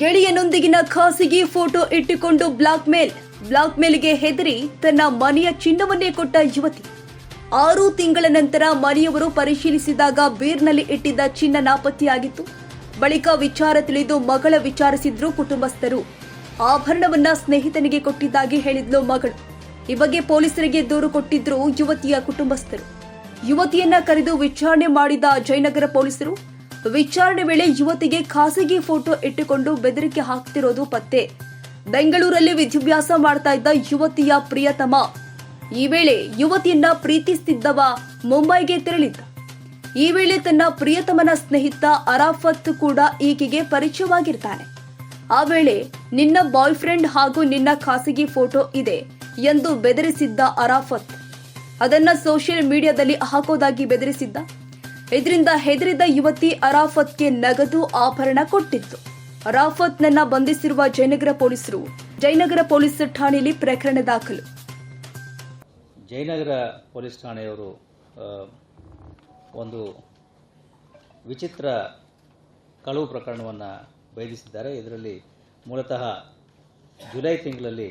ಗೆಳೆಯನೊಂದಿಗಿನ ಖಾಸಗಿ ಫೋಟೋ ಇಟ್ಟುಕೊಂಡು black mail, block ಮೇಲ್ಗೆ ಹೆದರಿ ತನ್ನ ಮನೆಯ ಚಿನ್ನವನ್ನೇ ಕೊಟ್ಟ ಯುವತಿ. ಆರು ತಿಂಗಳ ನಂತರ ಮನೆಯವರು ಪರಿಶೀಲಿಸಿದಾಗ ಬೀರ್ನಲ್ಲಿ ಇಟ್ಟಿದ್ದ ಚಿನ್ನ ನಾಪತ್ತೆಯಾಗಿತ್ತು. ಬಳಿಕ ವಿಚಾರ ತಿಳಿದು ಮಗಳ ವಿಚಾರಿಸಿದ್ರು ಕುಟುಂಬಸ್ಥರು. ಆಭರಣವನ್ನ ಸ್ನೇಹಿತನಿಗೆ ಕೊಟ್ಟಿದ್ದಾಗಿ ಹೇಳಿದ್ಲು ಮಗಳು. ಈ ಬಗ್ಗೆ ಪೊಲೀಸರಿಗೆ ದೂರು ಕೊಟ್ಟಿದ್ರು ಯುವತಿಯ ಕುಟುಂಬಸ್ಥರು. ಯುವತಿಯನ್ನ ಕರೆದು ವಿಚಾರಣೆ ಮಾಡಿದ ಜಯನಗರ ಪೊಲೀಸರು ವಿಚಾರಣೆ ವೇಳೆ ಯುವತಿಗೆ ಖಾಸಗಿ ಫೋಟೋ ಇಟ್ಟುಕೊಂಡು ಬೆದರಿಕೆ ಹಾಕ್ತಿರೋದು ಪತ್ತೆ. ಬೆಂಗಳೂರಲ್ಲಿ ವಿದ್ಯಾಭ್ಯಾಸ ಮಾಡ್ತಾ ಇದ್ದ ಯುವತಿಯ ಪ್ರಿಯತಮ. ಈ ವೇಳೆ ಯುವತಿಯನ್ನ ಪ್ರೀತಿಸುತ್ತಿದ್ದವ ಮುಂಬೈಗೆ ತೆರಳಿದ್ದ. ಈ ವೇಳೆ ತನ್ನ ಪ್ರಿಯತಮನ ಸ್ನೇಹಿತ ಅರಾಫತ್ ಕೂಡ ಈಕೆಗೆ ಪರಿಚಯವಾಗಿರ್ತಾನೆ. ಆ ವೇಳೆ ನಿನ್ನ ಬಾಯ್ ಫ್ರೆಂಡ್ ಹಾಗೂ ನಿನ್ನ ಖಾಸಗಿ ಫೋಟೋ ಇದೆ ಎಂದು ಬೆದರಿಸಿದ್ದ ಅರಾಫತ್. ಅದನ್ನ ಸೋಷಿಯಲ್ ಮೀಡಿಯಾದಲ್ಲಿ ಹಾಕೋದಾಗಿ ಬೆದರಿಸಿದ್ದ. ಇದರಿಂದ ಹೆದರಿದ ಯುವತಿ ಅರಾಫತ್ಗೆ ನಗದು ಆಭರಣ ಕೊಟ್ಟಿತ್ತು. ಅರಾಫತ್ನನ್ನ ಬಂಧಿಸಿರುವ ಜಯನಗರ ಪೊಲೀಸರು ಜಯನಗರ ಪೊಲೀಸ್ ಠಾಣೆಯಲ್ಲಿ ಪ್ರಕರಣ ದಾಖಲು. ಜಯನಗರ ಪೊಲೀಸ್ ಠಾಣೆಯವರು ಒಂದು ವಿಚಿತ್ರ ಕಳವು ಪ್ರಕರಣವನ್ನು ಭೇದಿಸಿದ್ದಾರೆ. ಇದರಲ್ಲಿ ಮೂಲತಃ ಜುಲೈ ತಿಂಗಳಲ್ಲಿ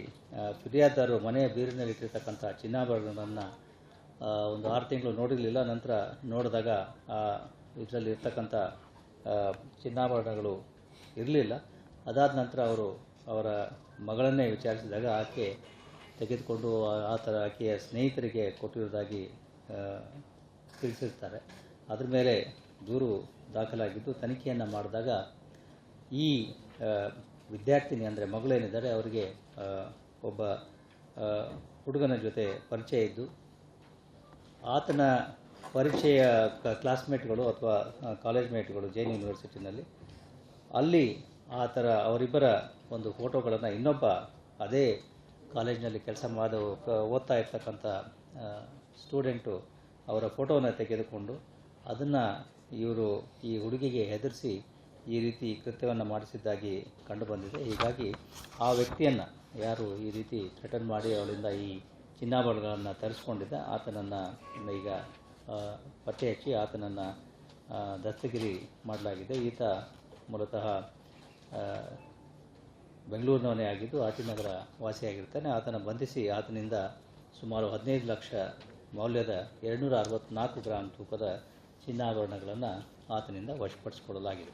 ಫಿರ್ಯಾದಾರರು ಮನೆಯ ಬೀರಿನಲ್ಲಿಟ್ಟಿರ್ತಕ್ಕಂಥ ಚಿನ್ನಾಭರಣಗಳನ್ನು ಒಂದು ಆರು ತಿಂಗಳು ನೋಡಿರಲಿಲ್ಲ ನಂತರ ನೋಡಿದಾಗ ಇದರಲ್ಲಿ ಇರ್ತಕ್ಕಂಥ ಆ, ಚಿನ್ನಾಭರಣಗಳು ಇರಲಿಲ್ಲ. ಅದಾದ ನಂತರ ಅವರು ಅವರ ಮಗಳನ್ನೇ ವಿಚಾರಿಸಿದಾಗ ಆಕೆ ತೆಗೆದುಕೊಂಡು ಆ- ಆ ಥರ ಆಕೆಯ ಸ್ನೇಹಿತರಿಗೆ ಕೊಟ್ಟಿರೋದಾಗಿ ಆ, ತಿಳಿಸಿರ್ತಾರೆ. ಅದ್ರ ಮೇಲೆ ದೂರು ದಾಖಲಾಗಿದ್ದು ತನಿಖೆಯನ್ನು ಮಾಡಿದಾಗ ಈ ಆ, ವಿದ್ಯಾರ್ಥಿನಿ ಅಂದರೆ ಮಗಳೇನಿದ್ದಾರೆ ಅವರಿಗೆ ಒಬ್ಬ ಹುಡುಗನ ಜೊತೆ ಪರಿಚಯ ಇದ್ದು ಆತನ ಪರೀಕ್ಷೆಯ ಕ್ಲಾಸ್ಮೇಟ್ಗಳು ಅಥವಾ ಕಾಲೇಜ್ ಮೇಟ್ಗಳು ಜೈನ್ ಯೂನಿವರ್ಸಿಟಿನಲ್ಲಿ ಅಲ್ಲಿ ಆ ಥರ ಅವರಿಬ್ಬರ ಒಂದು ಫೋಟೋಗಳನ್ನು ಇನ್ನೊಬ್ಬ ಅದೇ ಕಾಲೇಜಿನಲ್ಲಿ ಕೆಲಸ ಮಾಡ ಓದ್ತಾ ಇರ್ತಕ್ಕಂಥ ಸ್ಟೂಡೆಂಟು ಅವರ ಫೋಟೋವನ್ನು ತೆಗೆದುಕೊಂಡು ಅದನ್ನು ಇವರು ಈ ಹುಡುಗಿಗೆ ಹೆದರಿಸಿ ಈ ರೀತಿ ಕೃತ್ಯವನ್ನು ಮಾಡಿಸಿದ್ದಾಗಿ ಕಂಡುಬಂದಿದೆ ಹೀಗಾಗಿ ಆ ವ್ಯಕ್ತಿಯನ್ನು ಯಾರು ಈ ರೀತಿ ಥ್ರೆಟನ್ ಮಾಡಿ ಅವಳಿಂದ ಈ ಚಿನ್ನಾಭರಣಗಳನ್ನು ತರಿಸ್ಕೊಂಡಿದ್ದ. ಆತನನ್ನು ಈಗ ಪತ್ತೆ ಹಚ್ಚಿ ಆತನನ್ನು ದಸ್ತಗಿರಿ ಮಾಡಲಾಗಿದೆ. ಈತ ಮೂಲತಃ ಬೆಂಗಳೂರಿನವನೇ ಆಗಿದ್ದು ಆಟಿನಗರ ವಾಸಿಯಾಗಿರ್ತಾನೆ. ಆತನ ಬಂಧಿಸಿ ಆತನಿಂದ ಸುಮಾರು ಹದಿನೈದು ಲಕ್ಷ ಮೌಲ್ಯದ ಎರಡುನೂರ ಅರವತ್ತ್ನಾಲ್ಕು ಗ್ರಾಂ ತೂಕದ ಚಿನ್ನಾಭರಣಗಳನ್ನು ಆತನಿಂದ ವಶಪಡಿಸಿಕೊಳ್ಳಲಾಗಿದೆ.